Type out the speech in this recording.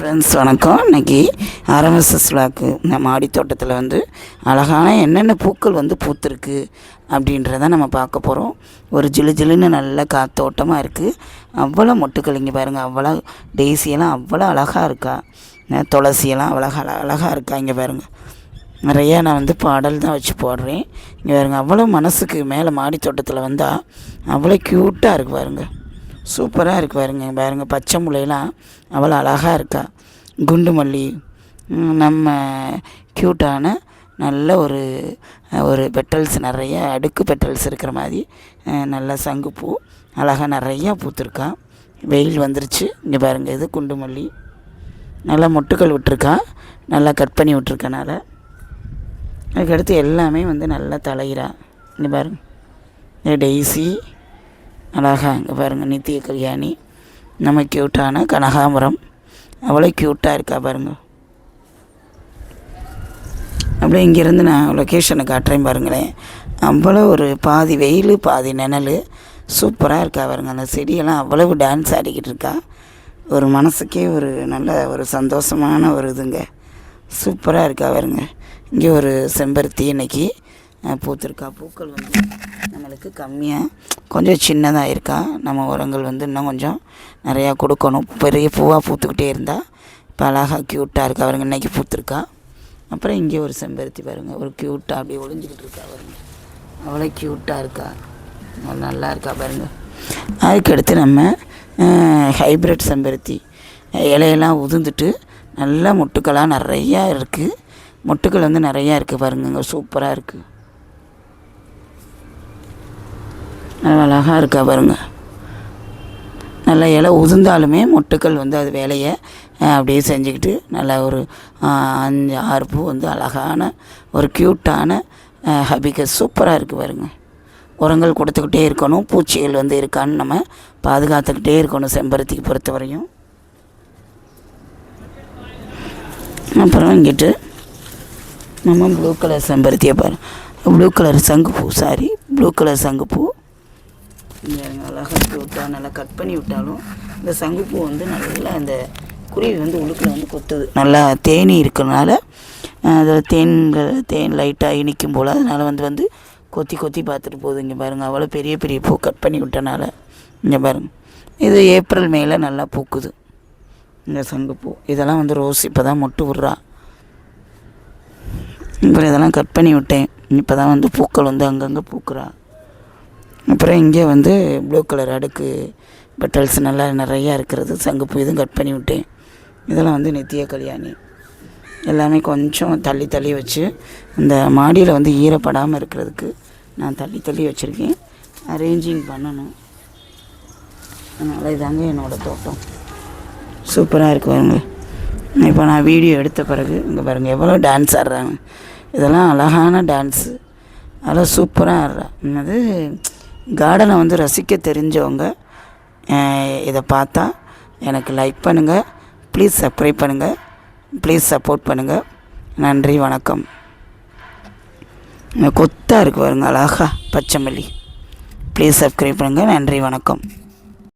Friends வணக்கம். இன்னைக்கு RMSS விழாக்கு இந்த மாடி தோட்டத்தில் வந்து அழகான என்னென்ன பூக்கள் வந்து பூத்துருக்கு அப்படின்றத நம்ம பார்க்க போகிறோம் ஒரு ஜிலு ஜிலுன்னு நல்ல காத்தோட்டமாக இருக்குது அவ்வளோ மொட்டுக்கள் இங்கே பாருங்கள் அவ்வளோ டெய்ஸியெல்லாம் அவ்வளோ அழகாக இருக்கா. துளசியெல்லாம் அவ்வளோ அழகாக இருக்கா இங்கே பாருங்கள் நிறையா நான் வந்து பாடல் தான் வச்சு போடுறேன். இங்கே பாருங்கள் அவ்வளோ மனசுக்கு மேலே மாடி தோட்டத்தில் வந்தால் அவ்வளோ க்யூட்டாக இருக்கு பாருங்கள் சூப்பராக இருக்கு பாருங்க பாருங்க. பச்சை முளையெல்லாம் அவ்வளோ அழகாக இருக்கா? குண்டு மல்லி நம்ம க்யூட்டான நல்ல ஒரு ஒரு பெட்டல்ஸ் நிறைய அடுக்கு பெட்டல்ஸ் இருக்கிற மாதிரி நல்ல சங்குப்பூ அழகாக நிறையா பூத்துருக்கா. வெயில் வந்துருச்சு. இங்கே பாருங்கள் இது குண்டு மல்லி. நல்லா மொட்டுக்கள் விட்டுருக்கா. நல்லா கட் பண்ணி விட்ருக்கனால அதுக்கடுத்து எல்லாமே வந்து நல்லா தலையிறா இங்கே பாருங்க. டெய்ஸி அழகா இங்கே பாருங்கள் நித்திய கல்யாணி. நம்ம க்யூட்டான கனகாம்பரம். அவ்வளோ க்யூட்டாக இருக்கா பாருங்க. அப்படியே இங்கேருந்து நான் லொக்கேஷனை காட்டுறேன் பாருங்களேன். அவ்வளோ ஒரு பாதி வெயில் பாதி நிழல் சூப்பராக இருக்கா பாருங்க அந்த செடியெல்லாம் அவ்வளவு டான்ஸ் ஆடிக்கிட்டு இருக்கா. ஒரு மனசுக்கே ஒரு நல்ல ஒரு சந்தோஷமான ஒரு இதுங்க. சூப்பராக இருக்கா பாருங்க. இங்கே ஒரு செம்பருத்தி இன்னைக்கு பூத்திருக்கா பூக்கள் வந்து. நம்மளுக்கு கம்மியாக கொஞ்சம் சின்னதாக இருக்கா? நம்ம உரங்கள் வந்து இன்னும் கொஞ்சம் நிறையா கொடுக்கணும். பெரிய பூவாக பூத்துக்கிட்டே இருந்தால் இப்போ அழகாக க்யூட்டாக இருக்கா? பாருங்க இன்னைக்கு பூத்துருக்கா. அப்புறம் இங்கே ஒரு செம்பருத்தி பாருங்க ஒரு க்யூட்டாக அப்படியே ஒளிஞ்சிக்கிட்டு இருக்கா பாருங்க. அவ்வளோ க்யூட்டாக இருக்கா? நல்லா- இருக்கா பாருங்கள் அதுக்கடுத்து நம்ம ஹைப்ரிட் செம்பருத்தி. இலையெல்லாம் உதிர்ந்துட்டு நல்லா மொட்டுக்களாக நிறையா இருக்குது மொட்டுக்கள் வந்து நிறையா இருக்குது பாருங்க சூப்பராக இருக்குது நல்லா அழகாக இருக்கா பாருங்க. நல்லா இலை உதிர்ந்தாலுமே மொட்டுக்கள் வந்து அது வேலையை அப்படியே செஞ்சுக்கிட்டு நல்லா ஒரு அஞ்சு ஆறு பூ வந்து அழகான ஒரு க்யூட்டான ஹபிகஸ் சூப்பராக இருக்குது பாருங்க. உரங்கள் கொடுத்துக்கிட்டே இருக்கணும் பூச்சிகள் வந்து இருக்கான்னு நம்ம பாதுகாத்துக்கிட்டே இருக்கணும் செம்பருத்திக்கு பொறுத்த வரையும். அப்புறம் இங்கிட்டு நம்ம ப்ளூ கலர் செம்பருத்தியை பாரு. ப்ளூ கலர் சங்குப்பூ சாரி ப்ளூ கலர் சங்குப்பூ. இங்கே அழகாக க்யூட்டாக நல்லா கட் பண்ணி விட்டாலும் இந்த சங்குப்பூ வந்து நல்லா அந்த குருவி வந்து உள்ளுக்குள்ள வந்து கொத்துது. நல்லா தேனி இருக்கிறனால அதில் தேன்கள் தேன் லைட்டாக இனிக்கும் போல் அதனால் வந்து வந்து கொத்தி கொத்தி பார்த்துட்டு போகுது. இங்கே பாருங்கள் அவ்வளோ பெரிய பெரிய பூ கட் பண்ணி விட்டனால. இங்கே பாருங்கள் இது ஏப்ரல் மேல நல்லா பூக்குது. இந்த சங்குப்பூ. இதெல்லாம் வந்து ரோஸ் இப்போ தான் மொட்டு விட்றா. அப்புறம் இதெல்லாம் கட் பண்ணி விட்டேன். இப்போ தான் வந்து பூக்கள் வந்து அங்கங்கே பூக்குறா. அப்புறம் இங்கே வந்து ப்ளூ கலர் அடுக்கு பெட்டல்ஸ் நல்லா நிறையா இருக்கிறது. சங்குப்பூ இதுவும் கட் பண்ணி விட்டேன். இதெல்லாம் வந்து நித்திய கல்யாணி. எல்லாமே கொஞ்சம் தள்ளி தள்ளி வச்சு இந்த மாடியில் வந்து ஈரப்படாமல் இருக்கிறதுக்கு நான் தள்ளி தள்ளி வச்சுருக்கேன். அரேஞ்சிங் பண்ணணும். அதனால் இதாங்க என்னோடய தோட்டம். சூப்பராக இருக்கு பாருங்க. இப்போ நான் வீடியோ எடுத்த பிறகு இங்கே பாருங்கள் எவ்வளோ டான்ஸ் ஆடுறாங்க. இதெல்லாம் அழகான டான்ஸு அதெல்லாம் சூப்பராக ஆடுறா. என்னது? கார்டனை வந்து ரசிக்க தெரிஞ்சவங்க இதை பார்த்தா எனக்கு லைக் பண்ணுங்கள் ப்ளீஸ் சப்ஸ்கிரைப் பண்ணுங்கள் ப்ளீஸ் சப்போர்ட் பண்ணுங்கள் நன்றி வணக்கம். கொத்தாக இருக்குது பாருங்க அழகா பச்சை மல்லி. ப்ளீஸ் சப்ஸ்கிரைப் பண்ணுங்கள் நன்றி வணக்கம்.